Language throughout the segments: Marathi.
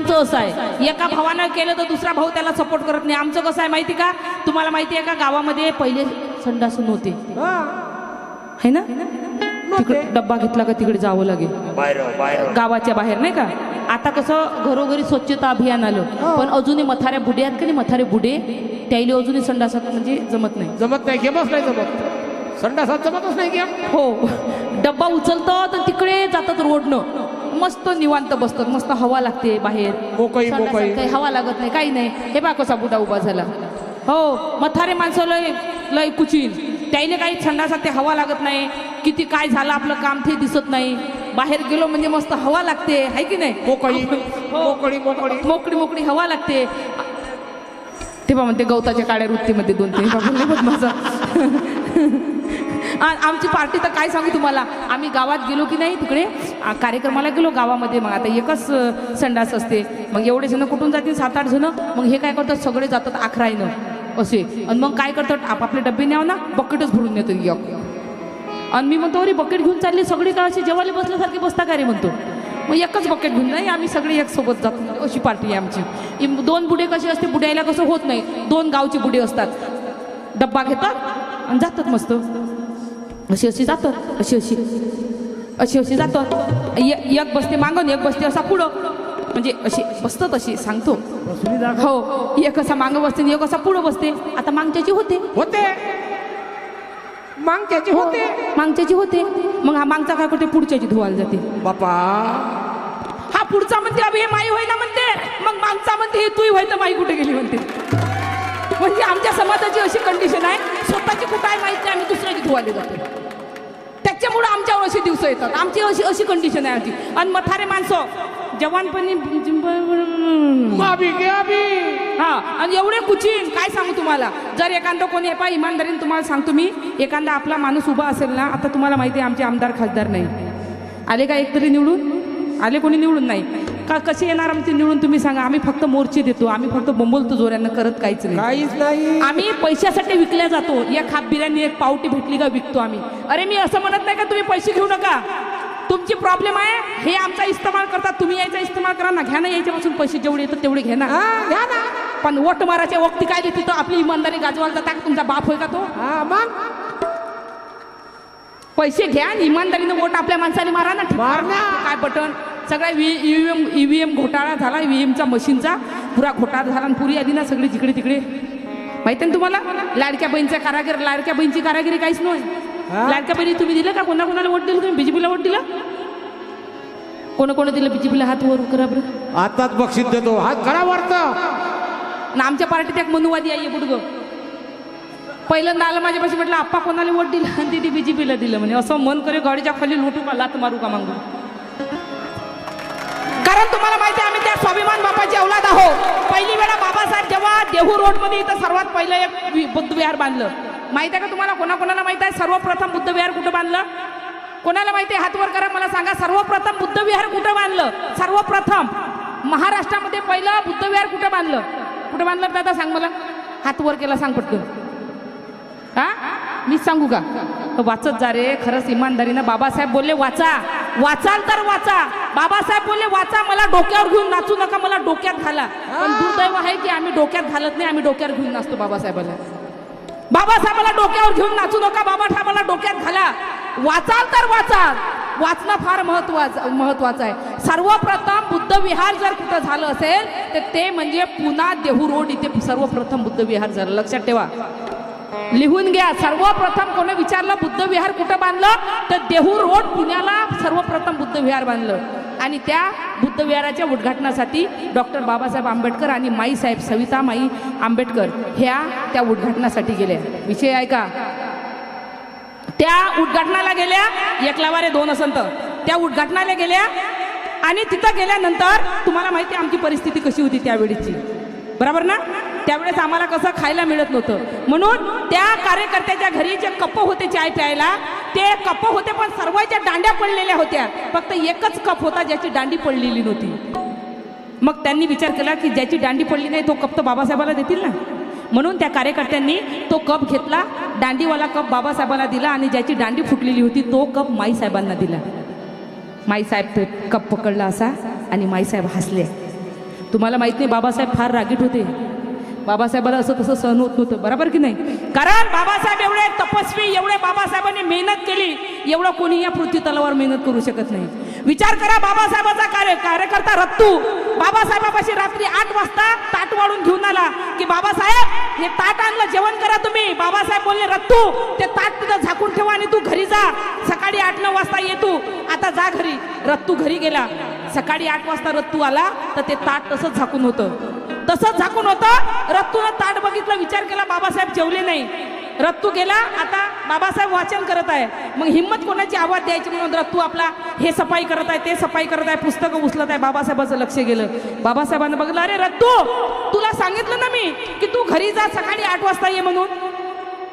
आमचं असं आहे. एका भावानं केलं तर दुसरा भाऊ त्याला सपोर्ट करत नाही. आमचं कसं आहे माहिती का? तुम्हाला माहिती आहे का? गावामध्ये पहिले संडास नव्हते हा. ना? तिकडे डब्बा घेतला का तिकडे जावं लागेल. बाहेर बाहेर गावाच्या बाहेर नाही का? आता कसं घरोघरी स्वच्छता अभियान आलं. पण अजूनही मथाऱ्या बुडे आहेत का नाही? मथारे बुडे? त्याला अजूनही संडासात म्हणजे जमत नाही. जमत नाही गेमच नाही जमत. संडासात जमतच नाही गेम. हो. डब्बा उचलतात आणि तिकडे जातात रोडनं. मस्त निवांत बसतात मस्त हवा लागते बाहेर. मोकळी, मोकळी. काही हवा लागत नाही काही नाही. हे बा कसा बुडा उभा झाला. हो मथारे माणसं लय लय कुचीन त्याने काही संडासात ते हवा लागत नाही. किती काय झालं आपलं काम ते दिसत नाही. बाहेर गेलो म्हणजे मस्त हवा लागते आहे की नाही? मोकळी हो. मोकळी मोकळी. मोकळी मोकळी हवा लागते. ते बा म्हणते गवताच्या काड्या वृत्तीमध्ये दोन बदमाश आ- आमची पार्टी तर काय सांगू तुम्हाला? आम्ही गावात गेलो की नाही तिकडे? कार्यक्रमाला गेलो गावामध्ये. मग आता एकच संडास असते. मग एवढे जण कुठून जातील? सात आठ जण? मग हे काय करतात? सगळे जातात अकराईनं असे. आणि मग काय करतात? आपापले डबे न्याव ना? बकेटच भरून नेतो एक. आणि मी म्हणतो अरे बकेट घेऊन चालली सगळी का अशी जेवायला बसल्यासारखी बसता का रे? म्हणतो. मग एकच बकेट घेऊन नाही आम्ही सगळे एक सोबत जातो. अशी पार्टी आहे आमची. दोन बुडे कसे असते? बुड्यायला कसं होत नाही. दोन गावचे बुडे असतात. डब्बा घेतात आणि जातात मस्त. अशी अशी जातात अशी अशी अशी अशी जातात ए- एक बसते मागून एक बसते असा पुढं म्हणजे अशी बसतात अशी सांगतो हो एक असा मागं बसते एक असा पुढं बसते आता मागच्याची होते होते मागच्याची होते मागच्याची होते मग हा मागचा काय करते पुढच्याची धुवायला जाते बापा हा पुढचा म्हणते अभि हे माई होय ना म्हणते मग मागचा म्हणते हे तू होय तर माई कुठे गेली म्हणते म्हणजे आमच्या समाजाची अशी कंडिशन आहे स्वतःची कुठं आहे माहिती आम्ही दुसऱ्याची धुवायला जातो त्याच्यामुळे आमच्यावर असे दिवस येतात. आमची अशी अशी कंडिशन आहे आमची. आणि मथारे माणसं जवानपणी हा आणि एवढे कुचीन काय सांगू तुम्हाला? जर एखादं कोणी पा इमानदारीने तुम्हाला सांगतो मी एखादा आपला माणूस उभा असेल ना आता तुम्हाला माहिती आहे आमचे आमदार खासदार नाही. आले का एकतरी निवडून? आले कोणी निवडून? नाही. का कसे येणार आमचे निवडून? तुम्ही सांगा. आम्ही फक्त मोर्चे देतो. आम्ही फक्त बोंबलतो जोऱ्यानं करत काहीच नाही. काहीच नाही. आम्ही पैशासाठी विकल्या जातो. हाफ बिर्याणी एक पावटी भेटली का विकतो आम्ही. अरे मी असं म्हणत नाही का तुम्ही पैसे घेऊ नका? तुमची प्रॉब्लेम आहे. हे आमचा इस्तेमाल करतात. तुम्ही यायचा इस्तेमाल करा ना. घ्या ना याच्यापासून पैसे जेवढे येतात तेवढे घ्या ना. हा घ्या ना. पण वोट माराच्या वक्ती काय देते तो? आपली इमानदारी गाजवायला जाता का तुमचा बाप होय का तो? हा मग? पैसे घ्या आणि इमानदारीनं वोट आपल्या माणसाने मारा ना. मार ना. काय बटन? सगळा ईव्हीएम ईव्हीएम घोटाळा झाला ईव्हीएमचा मशीनचा. पुरा घोटाळा झाला आणि पुरी आली ना सगळी जिकडे तिकडे. माहिती ना तुम्हाला? लाडक्या बहिणीचा कारागीर लाडक्या बहिणीची कारागिरी काहीच नाही? लाडक्या बहिणी तुम्ही दिलं का? कोणा कोणाला वोट दिलं तुम्ही? बीजेपीला वोट दिलं? कोण कोण दिलं बीजेपीला हात वर? करा बरं. आताच बक्षीस देतो. हात करा वरत आणि आमच्या पार्टीत एक मनुवादी आहे बुडग. पहिल्यांदा आलं माझ्यापाशी म्हटलं आप्पा कोणाला वोट दिलं? आणि तिथे बीजेपीला दिलं म्हणे. असं मन करे गाडीच्या खाली लुटू का लात मारू का मागू कारण तुम्हाला माहिती आहे आम्ही त्या स्वाभिमान बापाची औलाद आहो पहिली वेळा बाबासाहेब जेव्हा देहू रोडमध्ये इथं सर्वात पहिलं एक बुद्धविहार बांधलं. माहिती आहे का तुम्हाला? कोणाकोणाला माहिती आहे? सर्वप्रथम बुद्धविहार कुठं बांधलं? कोणाला माहिती आहे? हातवर करा मला सांगा. सर्वप्रथम बुद्धविहार कुठं बांधलं? सर्वप्रथम महाराष्ट्रामध्ये पहिलं बुद्धविहार कुठं बांधलं? कुठं बांधलं दादा? सांग मला. हातवर केला सांग पटकन. हा? मीच सांगू का? वाचत जा रे. खरंच इमानदारीनं बाबासाहेब बोलले वाचा. वाचाल तर वाचा. बाबासाहेब बोलले वाचा मला डोक्यावर घेऊन नाचू नका मला डोक्यात घाला. पण दुर्दैव आहे की आम्ही डोक्यात घालत नाही आम्ही डोक्यावर घेऊन नाचतो बाबासाहेबाला. बाबासाहेबाला डोक्यावर घेऊन नाचू नका बाबासाहेबाला डोक्यात घाला. वाचाल तर वाचाल वाचणं फार महत्वाचं महत्वाचं आहे. सर्वप्रथम बुद्धविहार जर कुठं झालं असेल तर ते म्हणजे पुन्हा देहू रोड इथे सर्वप्रथम बुद्धविहार झालं. लक्षात ठेवा. लिहून घ्या. सर्वप्रथम कोणी विचारलं बुद्धविहार कुठं बांधलं? तर देहू रोड पुण्याला सर्वप्रथम बुद्धविहार बांधलं. आणि त्या बुद्धविहाराच्या उद्घाटनासाठी डॉक्टर बाबासाहेब आंबेडकर आणि माईसाहेब सविता माई आंबेडकर ह्या त्या उद्घाटनासाठी गेल्या. विषय आहे का? त्या उद्घाटनाला गेल्या एकलावारे दोन असंत. त्या उद्घाटनाला गेल्या आणि तिथं गेल्यानंतर तुम्हाला माहिती आहे आमची परिस्थिती कशी होती त्यावेळीची. बरोबर ना? त्यावेळेस आम्हाला कसं खायला मिळत नव्हतं. म्हणून त्या कार्यकर्त्याच्या घरी जे कप होते चाय प्यायला ते कप होते पण सर्वांच्या दांड्या पडलेल्या होत्या. फक्त एकच कप होता ज्याची दांडी पडलेली नव्हती. मग त्यांनी विचार केला की ज्याची दांडी पडली नाही तो कप तर बाबासाहेबाला देतील ना? म्हणून त्या कार्यकर्त्यांनी तो कप घेतला दांडीवाला कप बाबासाहेबाला दिला आणि ज्याची दांडी फुटलेली होती तो कप माईसाहेबांना दिला. माईसाहेब ते कप पकडला असा आणि माईसाहेब हसले. तुम्हाला माहीत नाही बाबासाहेब फार रागीट होते. बाबासाहेबाला असं तसं सहन होत नव्हतं. बरोबर की नाही? कारण बाबासाहेब एवढे तपस्वी एवढे बाबासाहेबांनी मेहनत केली एवढं कोणी या पृथ्वी तलावर मेहनत करू शकत नाही. विचार करा बाबासाहेबाचा कार्य कार्यकर्ता रत्तू. बाबासाहेबापाशी रात्री आठ वाजता ताट वाढून घेऊन आला की बाबासाहेब हे ताट आणलं जेवण करा तुम्ही. बाबासाहेब बोलले रत्तू ते ताट तिथं झाकून ठेवा आणि तू घरी जा. सकाळी आठ नऊ वाजता ये तू. आता जा घरी. रत्तू घरी गेला. सकाळी आठ वाजता रत्तू आला तर ते ताट तसंच झाकून होतं. तसंच झाकून होतं. रत्तूनं ताट बघितलं विचार केला बाबासाहेब जेवले नाही. रत्तू गेला आता बाबासाहेब वाचन करत आहे. मग हिंमत कोणाची? आवाज द्यायची म्हणून रत्तू आपला हे सफाई करत आहे ते सफाई करत आहे पुस्तकं उचलत आहे. बाबासाहेबाचं लक्ष गेलं. बाबासाहेबांना बघितलं अरे रत्तू तुला सांगितलं ना मी की तू घरी जा सकाळी आठ वाजता ये म्हणून.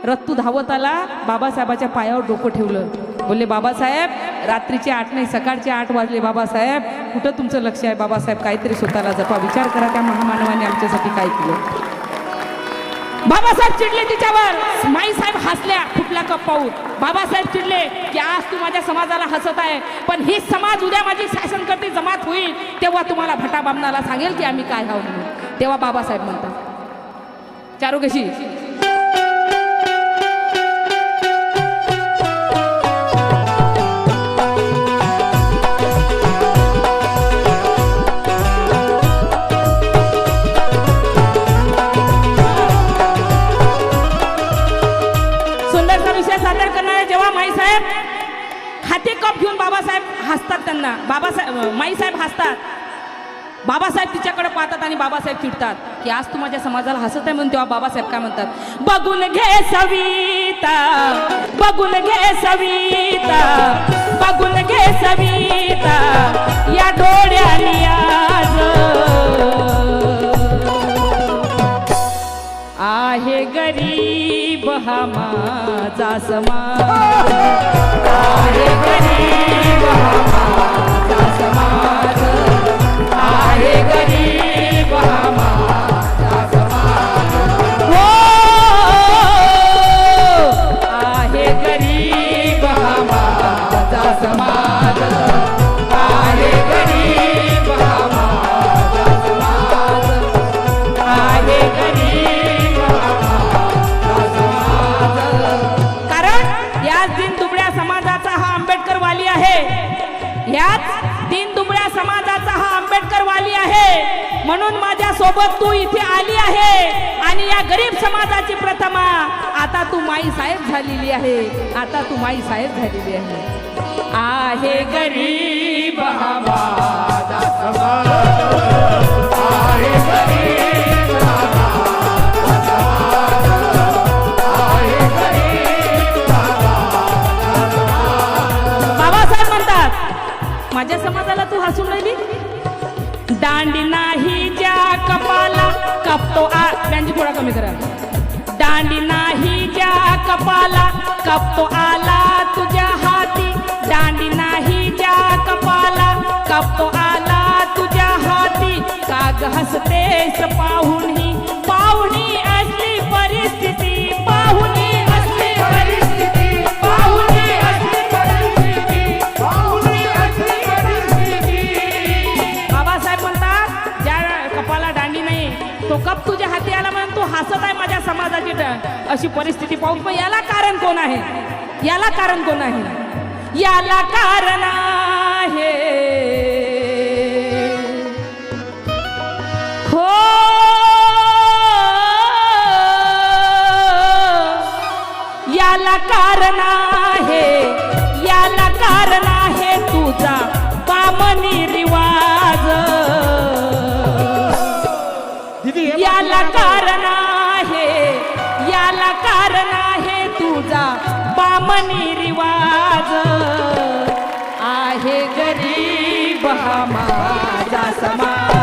रत्तू धावत आला बाबासाहेबाच्या पायावर डोकं ठेवलं. बोलले बाबासाहेब रात्रीचे आठ नाही सकाळचे आठ वाजले बाबासाहेब. कुठं तुमचं लक्ष आहे? बाबासाहेब काहीतरी स्वतःला जपा. विचार करा त्या महामानवाने आमच्यासाठी काय केलं. बाबासाहेब चिडले तिच्यावर. माई साहेब हसल्या फुटला कप पाहून. बाबासाहेब चिडले की आज तू माझ्या समाजाला हसत आहे पण ही समाज उद्या माझी शासन करते जमात होईल. तेव्हा तुम्हाला भटा बामणाला सांगेल की आम्ही काय आहोत तेव्हा बाबासाहेब म्हणतात चारू बाबासाहेब हाते कप घेऊन बाबासाहेब हसतात त्यांना. बाबासाहेब माईसाहेब हसतात. बाबासाहेब तिच्याकडे पाहतात आणि बाबासाहेब चिडतात. की आज तू माझ्या समाजाला हसत आहे म्हणून तेव्हा बाबासाहेब काय म्हणतात? बघून घे सविता बघून घे सविता बघून घे सविता या डोळ्याने आज. आहे गरीब हा माझा समाज. गरीब हा माझा समाज आहे गरीब हा माझा समाज आहे गरीब कारण याच दिन दुबळ्या समाजाचा हा आंबेडकर वाली आहे. याच दिन दुबळ्या समाजाचा हा आंबेडकर वाली आहे. म्हणून माझ्या सोबत तू इथे आली आहे. आणि या गरीब समाजाची प्रथमा आता तू माई साहेब झालेली आहे. आता तू माई साहेब झालेली आहे. आहे गरीब हा माझा बाबासाहेब म्हणतात माझ्या समाजाला तू हसून राहिली? दांडी नाही ज्या कपाला कपतो आ त्यांची थोडा कमी करा. दांडी नाही ज्या कपाला कपतो आला तुझ्या हाती. दांडी नाही ज्या कपाला कपतो आला तुझ्या हाती. काग हसतेस पाहुणी पाहुणी असली परिस्थिती, पाहुणी असली परिस्थिती, पाहुणी असली परिस्थिती, पाहुणी असली परिस्थिती. बाबासाहेब म्हणतात, ज्या कपाला दांडी नाही तो कप तुझ्या हाती आला हसत आहे माझ्या समाजाची अशी परिस्थिती पाहून पण याला कारण कोण आहे? याला कारण कोण आहे? याला कारण आहे. हो. याला कारण आहे. मनी रिवाज. आहे गरीब हा माझा समाज.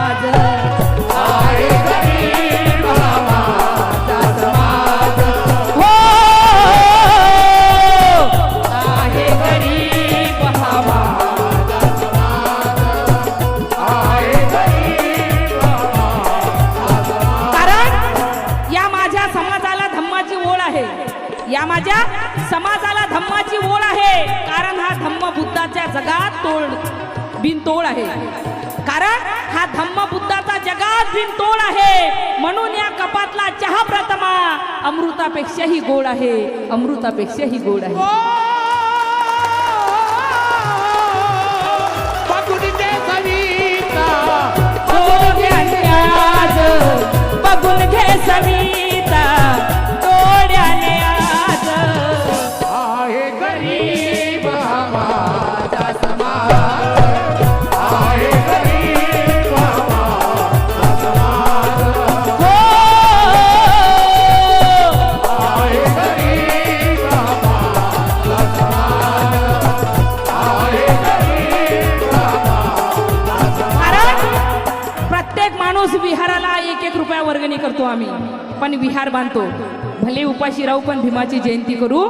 अमृतापेक्षाही गोड आहे. अमृतापेक्षाही गोड आहे. विहार बांधतो. भले उपाशी राहू पण भीमाची जयंती करू.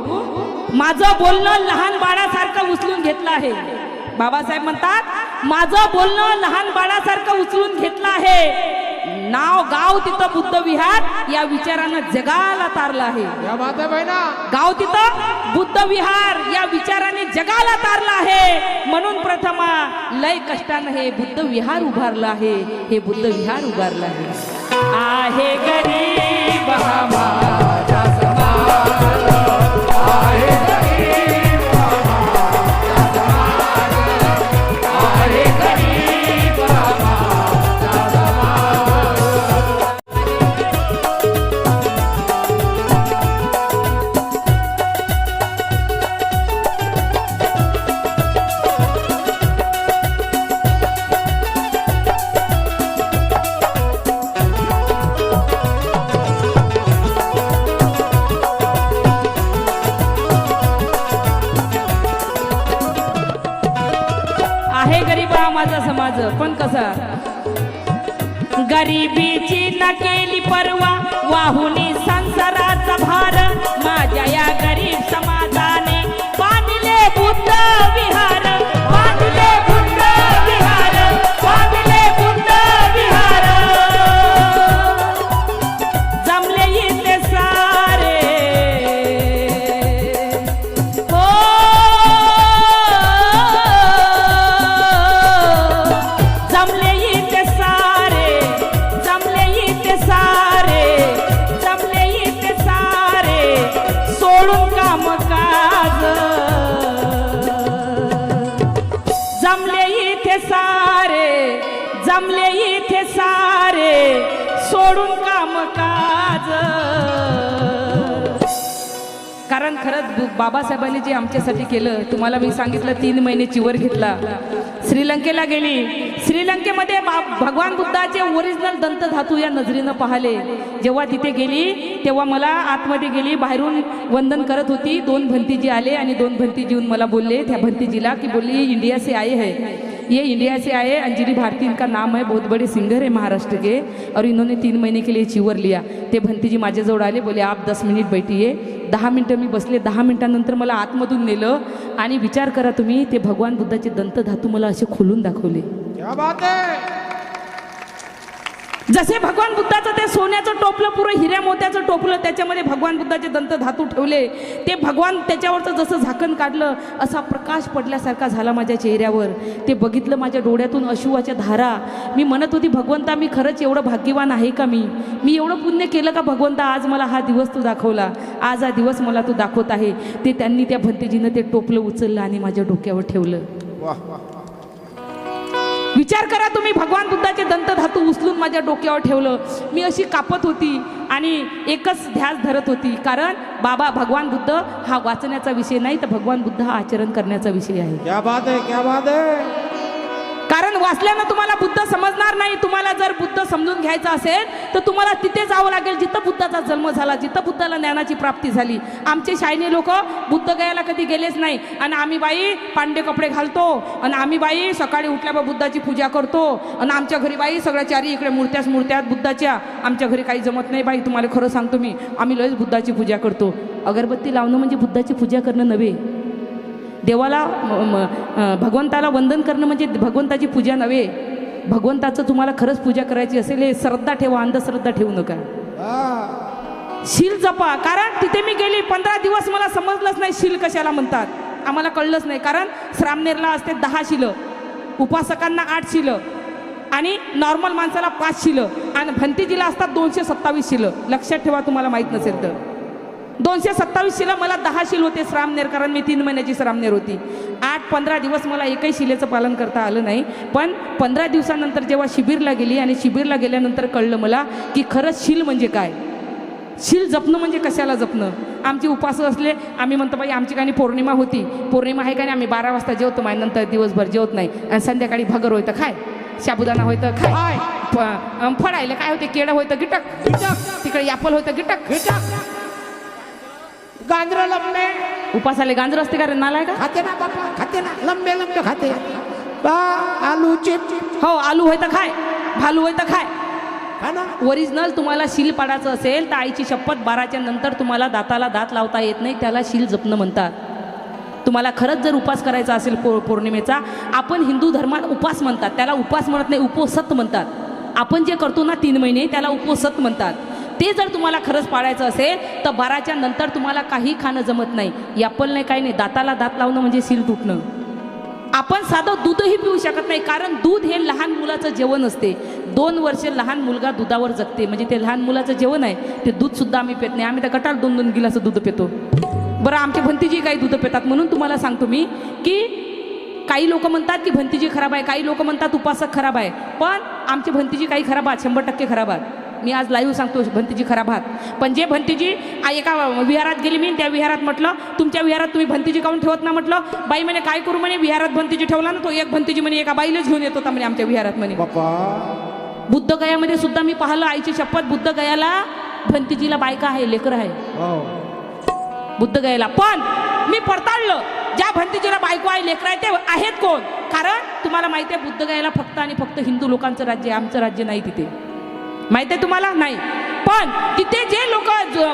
माझं बोलणं लहान बाळासारखं उचलून घेतलं आहे. बाबासाहेब म्हणतात माझं बोलणं लहान बाळासारखं उचलून घेतलं आहे. नाव गाव तिथं बुद्ध विहार या विचारानं जगाला तारलं आहे. गाव तिथं बुद्ध विहार या विचाराने जगाला तारलं आहे. म्हणून प्रथमा लय कष्टानं हे बुद्ध विहार उभारलं आहे. हे बुद्ध विहार उभारलं आहे. आहे गरीब हा माझा पण कसं? गरिबीची न केली परवा वाहुनी संसाराचा भार. कारण खरंच बाबासाहेबांनी जे आमच्यासाठी केलं तुम्हाला मी सांगितलं तीन महिने चिवर घेतला. श्रीलंकेला गेली. श्रीलंकेमध्ये बा भगवान बुद्धाचे ओरिजिनल दंतधातू या नजरेनं पाहिले. जेव्हा तिथे गेली तेव्हा मला आतमध्ये गेली बाहेरून वंदन करत होती. दोन भंतीजी आले आणि दोन भंतीजी येऊन मला बोलले त्या भंतीजीला की बोलली इंडिया से आए है ये इंडिया से आए अंजलि भारती इनका नाम है बहुत बड़े सिंगर है महाराष्ट्र के और इन्होंने तीन महीने के लिए चिवर लिया। ते भंतीजी माझ्याजवळ आले बोले आप दस मिनिट बैठिये दहा मिनटं मी बसले दहा मिनटानंतर मला आतमधून नेलं आणि विचार करा तुम्ही ते भगवान बुद्धाचे दंत धातू मला असे खोलून दाखवले. क्या बात है? जसे भगवान बुद्धाचं ते सोन्याचं टोपलं पुरं हिऱ्या मोत्याचं टोपलं त्याच्यामध्ये भगवान बुद्धाचे दंत धातू ठेवले ते भगवान त्याच्यावरचं जसं झाकण काढलं असा प्रकाश पडल्यासारखा झाला माझ्या चेहऱ्यावर. ते बघितलं माझ्या डोळ्यातून अशुवाच्या धारा. मी म्हणत होती भगवंता मी खरंच एवढं भाग्यवान आहे का मी? मी एवढं पुण्य केलं का भगवंता? आज मला हा दिवस तू दाखवला. आज हा दिवस मला तू दाखवत आहे. ते त्यांनी त्या भंतेजीनं ते टोपलं उचललं आणि माझ्या डोक्यावर ठेवलं. वा विचार करा तुम्ही भगवान बुद्धाचे दंतधातू उचलून माझ्या डोक्यावर ठेवलं. मी अशी कापत होती आणि एकच ध्यास धरत होती. कारण बाबा भगवान बुद्ध हा वाचण्याचा विषय नाही तर भगवान बुद्ध हा आचरण करण्याचा विषय आहे. क्या बात है क्या बात है? कारण वाचल्यानं तुम्हाला बुद्ध समजणार नाही. तुम्हाला जर बुद्ध समजून घ्यायचा असेल तर तुम्हाला तिथे जावं लागेल जिथं बुद्धाचा जन्म झाला जिथं बुद्धाला ज्ञानाची प्राप्ती झाली. आमचे शायनी लोक बुद्ध गयाला कधी गेलेच नाही. आणि आम्ही बाई पांडे कपडे घालतो आणि आम्ही बाई सकाळी उठल्यावर बुद्धाची पूजा करतो आणि आमच्या घरी बाई सगळ्या चारी इकडे मूर्त्याच मूर्त्या आहेत बुद्धाच्या. आमच्या घरी काही जमत नाही बाई तुम्हाला खरं सांगतो मी. आम्ही लयच बुद्धाची पूजा करतो. अगरबत्ती लावणं म्हणजे बुद्धाची पूजा करणं नव्हे. देवाला भगवंताला वंदन करणं म्हणजे भगवंताची पूजा नव्हे. भगवंताचं तुम्हाला खरंच पूजा करायची असेल हे श्रद्धा ठेवा अंधश्रद्धा ठेवू नका. शील जपा कारण तिथे मी गेली पंधरा दिवस मला समजलंच नाही शील कशाला म्हणतात. आम्हाला कळलंच नाही कारण श्रामनेरला असते दहा शिलं उपासकांना आठ शिलं आणि नॉर्मल माणसाला पाच शिलं आणि भंतीजीला असतात दोनशे सत्तावीस शिलं. लक्षात ठेवा तुम्हाला माहीत नसेल तर. दोनशे सत्तावीस शिला मला दहा शिल होते श्रामनेर कारण मी तीन महिन्याची श्रामनेर होती. आठ पंधरा दिवस मला एकही शिलेचं पालन करता आलं नाही. पण पंधरा दिवसानंतर जेव्हा शिबिरला गेली आणि शिबिरला गेल्यानंतर कळलं मला की खरंच शिल म्हणजे काय? शील जपणं म्हणजे कशाला जपणं? आमचे उपास असले आम्ही म्हणतो बाई आमची काही पौर्णिमा होती. पौर्णिमा आहे का नाही? आम्ही बारा वाजता जेवतो माय नंतर दिवसभर जेवत नाही. आणि संध्याकाळी भगर होतं खाय. साबुदाणा होतं खाय. फळायला काय होते? केळं होतं गिटक गिटक. तिकडे ॲपल होतं गिटक गिटक. गांजर लंबे. उपासाला गांजर असते का रे? नालाय का खाते ना बापा खाते ना. लंबे लंबे खाते. बा आलू चिप. हो आलू होय तर खाय. भालू होय तर खाय. खा ना? ओरिजिनल तुम्हाला शील पाडायचं असेल तर आईची शपथ बाराच्या नंतर तुम्हाला दाताला दात लावता येत नाही त्याला शील जपणं म्हणतात. तुम्हाला खरंच जर उपास करायचा असेल पौ पौर्णिमेचा आपण हिंदू धर्मात उपास म्हणतात. त्याला उपास म्हणत नाही उपोसत म्हणतात. आपण जे करतो ना तीन महिने त्याला उपोसत म्हणतात. ते जर तुम्हाला खरंच पाळायचं असेल तर बाराच्या नंतर तुम्हाला काही खाणं जमत नाही. यापल नाही काही नाही. दाताला दात लावणं म्हणजे सील तुटणं. आपण साधं दूधही पिऊ शकत नाही कारण दूध हे लहान मुलाचं जेवण असते. दोन वर्ष लहान मुलगा दुधावर जगते. म्हणजे ते लहान मुलाचं जेवण आहे ते दूधसुद्धा आम्ही पेत नाही. आम्ही तर गटार दोन दोन गिलासं दूध पितो. बरं आमच्या भंतीजी काही दूध पितात म्हणून तुम्हाला सांगतो मी की काही लोक म्हणतात की भंतीजी खराब आहे काही लोक म्हणतात उपासक खराब आहे. पण आमचे भंतीजी काही खराब आहात शंभर टक्के खराब आहात. मी आज लाईव्ह सांगतो भंतीजी खराब आहात. पण जे भंतीजी एका विहारात गेली मी त्या विहारात म्हटलं तुमच्या विहारात तुम्ही भंतीजी काऊन ठेवत ना म्हटलं बाई म्हणे काय करू म्हणे विहारात भंतीजी ठेवला ना तो एक भंतीजी म्हणे एका बाईलाच घेऊन येत होता म्हणे आमच्या विहारात म्हणे. बापा. बुद्ध गयामध्ये सुद्धा मी पाहिलं आईची शपथ बुद्ध गयाला भंतीजीला बायका आहे लेकर आहे. हो. बुद्ध गयाला. पण मी पडताळलं ज्या भंतीजीला बायको आहे लेकर आहे ते आहेत कोण? कारण तुम्हाला माहिती आहे बुद्ध गयाला फक्त आणि फक्त हिंदू लोकांचं राज्य आहे आमचं राज्य नाही तिथे. माहिती आहे तुम्हाला? नाही. पण तिथे जे लोक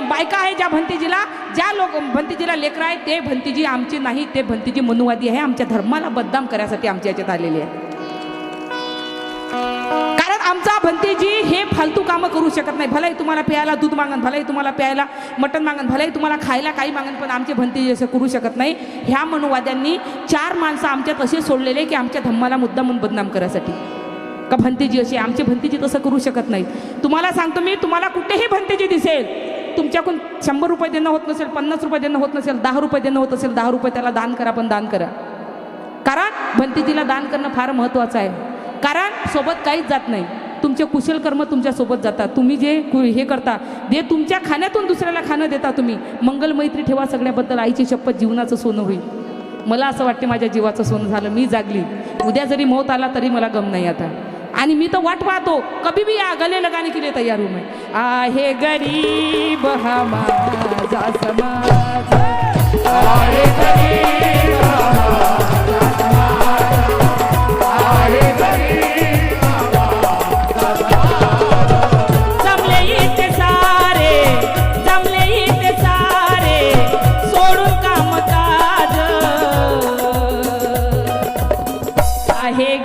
बायका आहे ज्या भंतीजीला ज्या लोक भंतीजीला लेकर आहे ते भंतीजी आमचे नाही ते भंतीजी मनुवादी आहे. आमच्या धर्माला बदनाम करण्यासाठी आमच्या याच्यात आलेले आहे. कारण आमचा भंतीजी हे फालतू कामं करू शकत नाही. भलाही तुम्हाला प्यायला दूध मागन भलाही तुम्हाला प्यायला मटण मागन भलाही तुम्हाला खायला काही मागन पण आमचे भंतीजी असं करू शकत नाही. ह्या मनुवाद्यांनी चार माणसं आमच्यात असे सोडलेले की आमच्या धम्माला मुद्दा म्हणून बदनाम करायसाठी. का भंतेजी अशी आमचे भंतेजी तसं करू शकत नाही तुम्हाला सांगतो मी तुम्हाला कुठेही भंतेजी दिसेल तुमच्याकडून शंभर रुपये देणं होत नसेल पन्नास रुपये देणं होत नसेल दहा रुपये देणं होत असेल दहा रुपये त्याला दान करा पण दान करा. कारण भंतीजीला दान करणं फार महत्त्वाचं आहे. कारण सोबत काहीच जात नाही. तुमचे कुशल कर्म तुमच्यासोबत जातात. तुम्ही जे कु- हे करता जे तुमच्या खाण्यातून दुसऱ्याला खाणं देता तुम्ही मंगल मैत्री ठेवा सगळ्याबद्दल आईची शपथ जीवनाचं सोनं होईल. मला असं वाटते माझ्या जीवाचं सोनं झालं मी जागली. उद्या जरी मौत आला तरी मला गम नाही आता. आणि मी तर वाट पाहतो. कभी भी या गले लगाने के लिए तैयार हूं मैं. आहे गरीब हा समाज. आहे गरीब.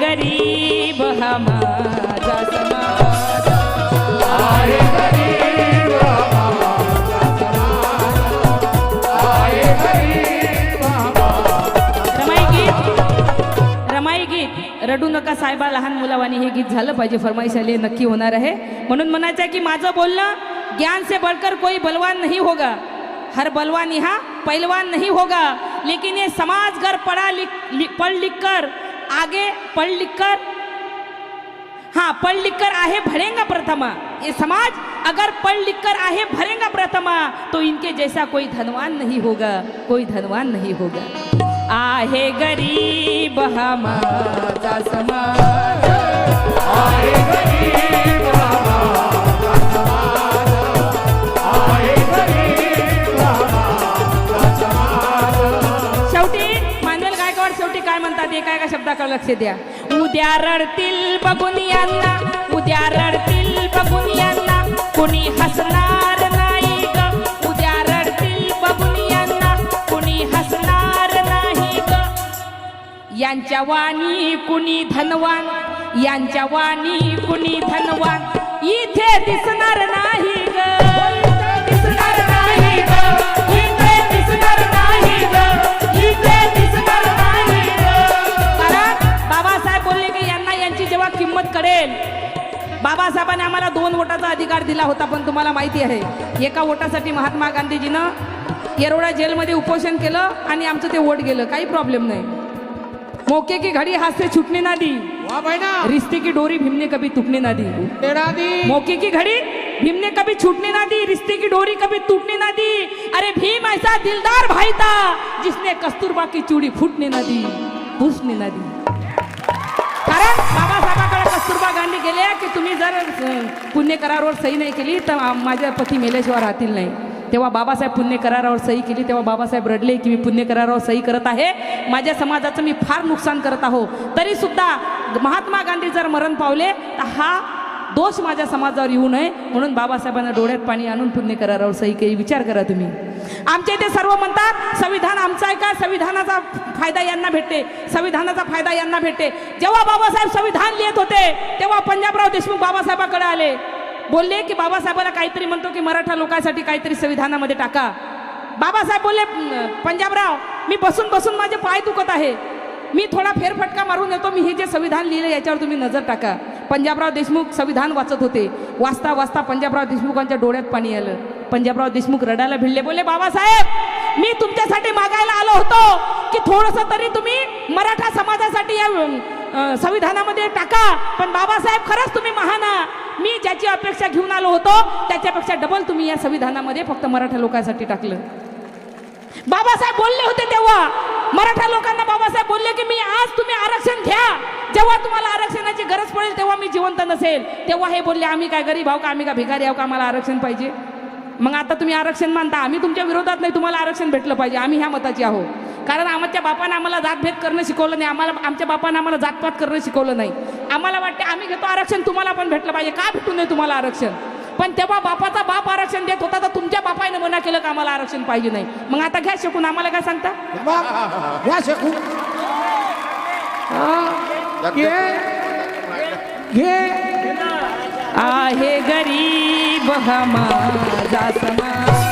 गरीब हा माझा समाज आहे रमाई गीत रमाई गीत. रडू नका साहेबा लहान मुलावानी हे गीत झालं पाहिजे. फरमाईश आली नक्की होणार आहे. म्हणून म्हणायचं आहे की माझं बोलणं ज्ञान से बढ़कर कोई बलवान नहीं होगा. हर बलवान यहाँ पहलवान नहीं होगा. लेकिन ये समाज घर पढ़ा लिख पढ़ लिख कर आगे पढ़ लिख कर हाँ पढ़ लिख कर आहे भरेगा प्रथमा। ये समाज अगर पढ़ लिख कर आहे भरेगा प्रथमा तो इनके जैसा कोई धनवान नहीं होगा कोई धनवान नहीं होगा। आहे गरीब हमारा समाज। आहे गरीब शब्दाकडे लक्ष द्या. उद्या रडतील बघून यांना उद्या रडतील बघून यांना. कुणी हसणार नाही ग उद्या रडतील बघून यांना. कुणी हसणार नाही ग. यांच्या वाणी कुणी धनवान यांच्या वाणी कुणी धनवान. इथे दिसणार नाही कळेल बाबासाहेबांनी आम्हाला दोन वोटाचा अधिकार दिला होता पण तुम्हाला माहिती आहे एका वोटासाठी महात्मा गांधीजीनं येरवडा जेलमध्ये उपोषण केलं आणि आमचं ते वोट गेलं. काही प्रॉब्लेम नाही. मौके की घडी हाथ से छुटने ना दी. रिश्ते की डोरी भीमने कभी टूटने ना दी. मौके की घड़ी भीम ने कभी छूटने ना दी. रिश्ते की डोरी कभी टूटने ना दी. अरे भीम ऐसा दिलदार भाई था जिसने कस्तूरबा की चूड़ी फूटने ना दी फूसने ना दी. कस्तुरबा गांधी गेल्या की तुम्ही जर पुण्य करारावर सही नाही केली तर माझ्या पती मेल्याशिवाय राहतील नाही. तेव्हा बाबासाहेब पुण्य करारावर सही केली तेव्हा बाबासाहेब रडले की मी पुण्य करारावर सही करत आहे. माझ्या समाजाचं मी फार नुकसान करत आहो तरी सुद्धा महात्मा गांधी जर मरण पावले तर हा दोष माझ्या समाजावर येऊ नये. म्हणून बाबासाहेबांना डोळ्यात पाणी आणून पुण्य करारावर सही केली. विचार करा तुम्ही. आमच्या इथे सर्व म्हणतात संविधान आमचं आहे का? संविधानाचा फायदा यांना भेटते. संविधानाचा फायदा यांना भेटते. जेव्हा बाबासाहेब संविधान लिहित होते तेव्हा पंजाबराव देशमुख बाबासाहेबाकडे आले. बोलले की बाबासाहेबाला काहीतरी म्हणतो की मराठा लोकांसाठी काहीतरी संविधानामध्ये टाका. बाबासाहेब बोलले पंजाबराव मी बसून बसून माझे पाय दुखत आहे. मी थोडा फेरफटका मारून येतो. मी हे जे संविधान लिहिलं याच्यावर तुम्ही नजर टाका. पंजाबराव देशमुख संविधान वाचत होते. वाचता वाचता पंजाबराव देशमुखांच्या डोळ्यात पाणी आलं. पंजाबराव देशमुख रडायला भिडले. बोलले बाबासाहेब मी तुमच्यासाठी मागायला आलो होतो की थोडस तरी तुम्ही मराठा समाजासाठी या संविधानामध्ये टाका. पण बाबासाहेब खरंच तुम्ही महाना. मी ज्याची अपेक्षा घेऊन आलो होतो त्याच्यापेक्षा डबल तुम्ही या संविधानामध्ये फक्त मराठा लोकांसाठी टाकलं. बाबासाहेब बोलले होते तेव्हा. मराठा लोकांना बाबासाहेब बोलले की मी आज तुम्ही आरक्षण घ्या. जेव्हा तुम्हाला आरक्षणाची गरज पडेल तेव्हा मी जिवंत नसेल. तेव्हा हे बोलले आम्ही काय गरीब आहो का? आम्ही का भिकारी आहो का? आम्हाला आरक्षण पाहिजे. मग आता तुम्ही आरक्षण मानता. आम्ही तुमच्या विरोधात नाही तुम्हाला आरक्षण भेटलं पाहिजे. आम्ही ह्या मताची आहोत. कारण आमच्या बापानं आम्हाला जातभेद करणं शिकवलं नाही. आम्हाला आमच्या बापानं आम्हाला जातपात करणं शिकवलं नाही. आम्हाला वाटते आम्ही घेतो आरक्षण तुम्हाला पण भेटलं पाहिजे. का भेटू नये तुम्हाला आरक्षण? पण तेव्हा बापाचा बाप आरक्षण देत होता तर तुमच्या बापाने मना केलं का आम्हाला आरक्षण पाहिजे नाही? मग आता घ्या शिकून. आम्हाला काय सांगता? घ्या शकू हा, गरीब हा माझा समाज